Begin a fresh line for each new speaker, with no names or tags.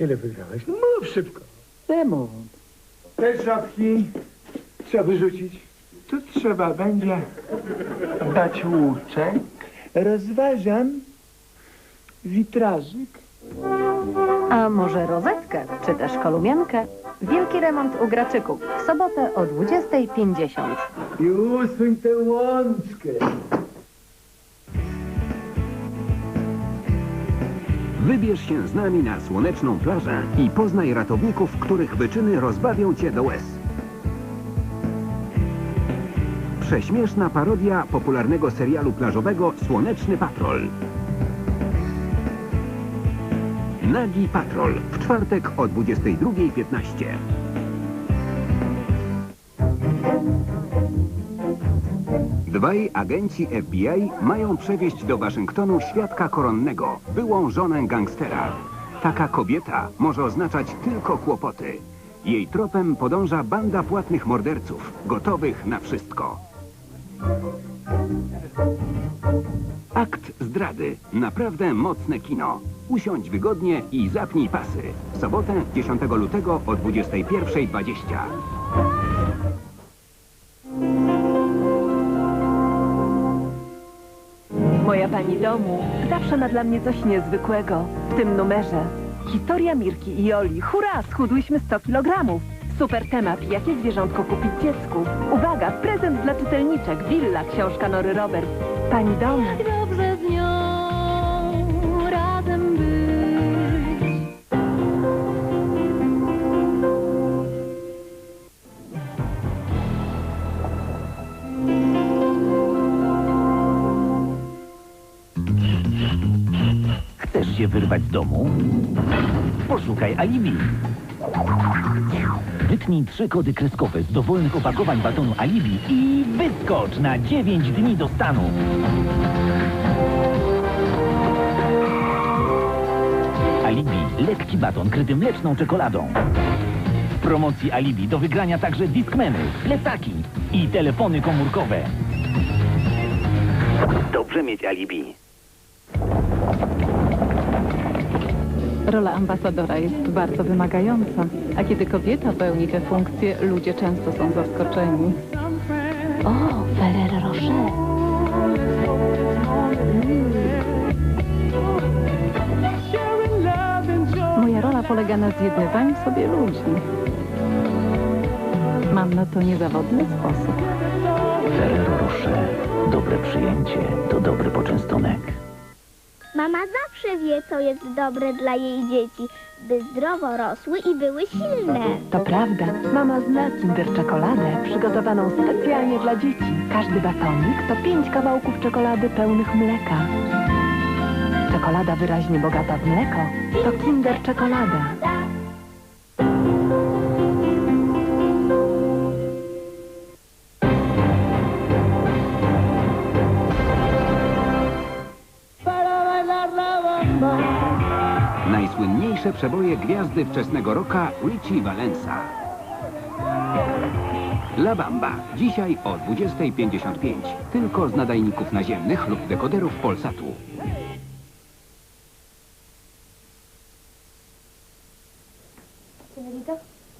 Ile wygrałeś? No mów szybko.
Temu.
Te żabki trzeba wyrzucić. Tu trzeba będzie dać łuczek. Rozważam witrażyk.
A może rozetkę, czy też kolumiankę? Wielki remont u Graczyków w sobotę o 20.50.
I usuń tę łączkę.
Wybierz się z nami na słoneczną plażę i poznaj ratowników, których wyczyny rozbawią cię do łez. Prześmieszna parodia popularnego serialu plażowego Słoneczny Patrol. Nagi Patrol w czwartek o 22.15. Dwaj agenci FBI mają przewieźć do Waszyngtonu świadka koronnego, byłą żonę gangstera. Taka kobieta może oznaczać tylko kłopoty. Jej tropem podąża banda płatnych morderców, gotowych na wszystko. Akt zdrady. Naprawdę mocne kino. Usiądź wygodnie i zapnij pasy. W sobotę 10 lutego o 21.20.
Moja pani domu zawsze ma dla mnie coś niezwykłego. W tym numerze historia Mirki i Oli. Hurra, schudłyśmy 100 kilogramów. Super temat, jakie zwierzątko kupić dziecku. Uwaga, prezent dla czytelniczek. Willa, książka Nory Robert. Pani domu.
Dobrze
Się wyrwać z domu? Poszukaj alibi. Wytnij trzy kody kreskowe z dowolnych opakowań batonu alibi i wyskocz na 9 dni do stanu. Alibi, lekki baton kryty mleczną czekoladą. W promocji Alibi do wygrania także Discmeny, plecaki i telefony komórkowe. Dobrze mieć alibi.
Rola ambasadora jest bardzo wymagająca, a kiedy kobieta pełni tę funkcję, ludzie często są zaskoczeni.
O, Ferrero Rocher.
Moja rola polega na zjednywaniu sobie ludzi. Mam na to niezawodny sposób.
Ferrero Rocher. Dobre przyjęcie to dobry poczęstunek.
Mama zawsze wie, co jest dobre dla jej dzieci, by zdrowo rosły i były silne.
To prawda. Mama zna Kinder czekoladę przygotowaną specjalnie dla dzieci. Każdy batonik to pięć kawałków czekolady pełnych mleka. Czekolada wyraźnie bogata w mleko to Kinder czekolada.
Najsłynniejsze przeboje gwiazdy wczesnego roka Richie Valensa. La Bamba. Dzisiaj o 20.55. Tylko z nadajników naziemnych lub dekoderów Polsatu.